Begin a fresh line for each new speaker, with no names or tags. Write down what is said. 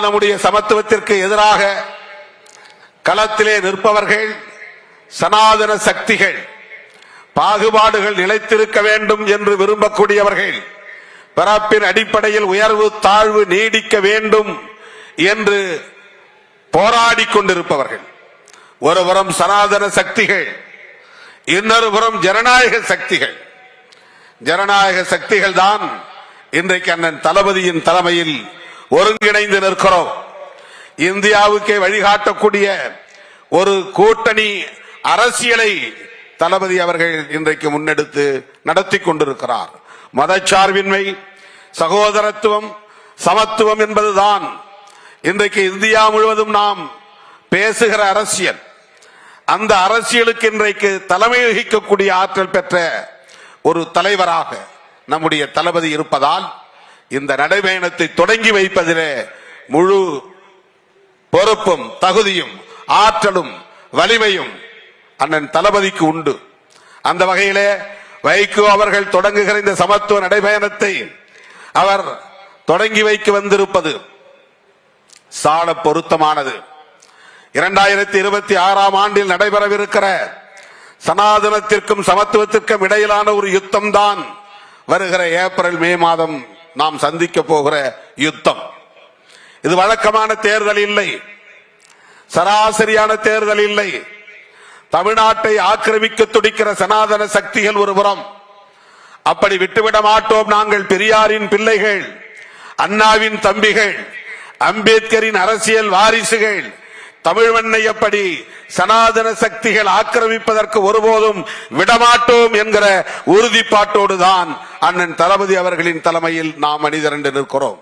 நம்முடைய சமத்துவத்திற்கு எதிராக களத்திலே நிற்பவர்கள் சனாதன சக்திகள் பாகுபாடுகள் நிலைத்திருக்க வேண்டும் என்று விரும்பக்கூடியவர்கள் பிறப்பின் அடிப்படையில் உயர்வு தாழ்வு நீடிக்க வேண்டும் என்று போராடி கொண்டிருப்பவர்கள். ஒருபுறம் சனாதன சக்திகள் இன்னொரு புறம் ஜனநாயக சக்திகள். ஜனநாயக சக்திகள் தான் இன்றைக்கு அண்ணன் தளபதியின் தலைமையில் ஒருங்கிணைந்து நிற்கிறோம். இந்தியாவுக்கே வழிகாட்டக்கூடிய ஒரு கூட்டணி அரசியலை தளபதி அவர்கள் இன்றைக்கு முன்னெடுத்து நடத்தி கொண்டிருக்கிறார். மதச்சார்பின்மை சகோதரத்துவம் சமத்துவம் என்பதுதான் இன்றைக்கு இந்தியா முழுவதும் நாம் பேசுகிற அரசியல். அந்த அரசியலுக்கு இன்றைக்கு தலைமை வகிக்கக்கூடிய ஆற்றல் பெற்ற ஒரு தலைவராக நம்முடைய தளபதி இருப்பதால் இந்த நடைபயணத்தை தொடங்கி வைப்பதிலே முழு பொறுப்பும் தகுதியும் ஆற்றலும் வலிமையும் அண்ணன் தளபதிக்கு உண்டு. அந்த வகையிலே வைகோ அவர்கள் தொடங்குகிற இந்த சமத்துவ நடைபயணத்தை அவர் தொடங்கி வைக்க வந்திருப்பது சால பொருத்தமானது. இரண்டாயிரத்தி இருபத்தி ஆறாம் ஆண்டில் நடைபெறவிருக்கிற சனாதனத்திற்கும் சமத்துவத்திற்கும் இடையிலான ஒரு யுத்தம் தான் வருகிற ஏப்ரல் மே மாதம். நாம் சந்திக்க போகிற யுத்தம். இது வழக்கமான தேர்தல் இல்லை. சராசரியான தேர்தல் இல்லை. தமிழ்நாட்டை ஆக்கிரமிக்க துடிக்கிற சனாதன சக்திகள் ஒருபுறம் அப்படி விட்டுவிட மாட்டோம் நாங்கள் பெரியாரின் பிள்ளைகள் அண்ணாவின் தம்பிகள் அம்பேத்கரின் அரசியல் வாரிசுகள் தமிழ் எப்படி சனாதன சக்திகள் ஆக்கிரமிப்பதற்கு ஒருபோதும் விடமாட்டோம் என்கிற உறுதிப்பாட்டோடுதான் அண்ணன் தளபதி அவர்களின் தலைமையில் நாம் அணிதிரண்டு நிற்கிறோம்.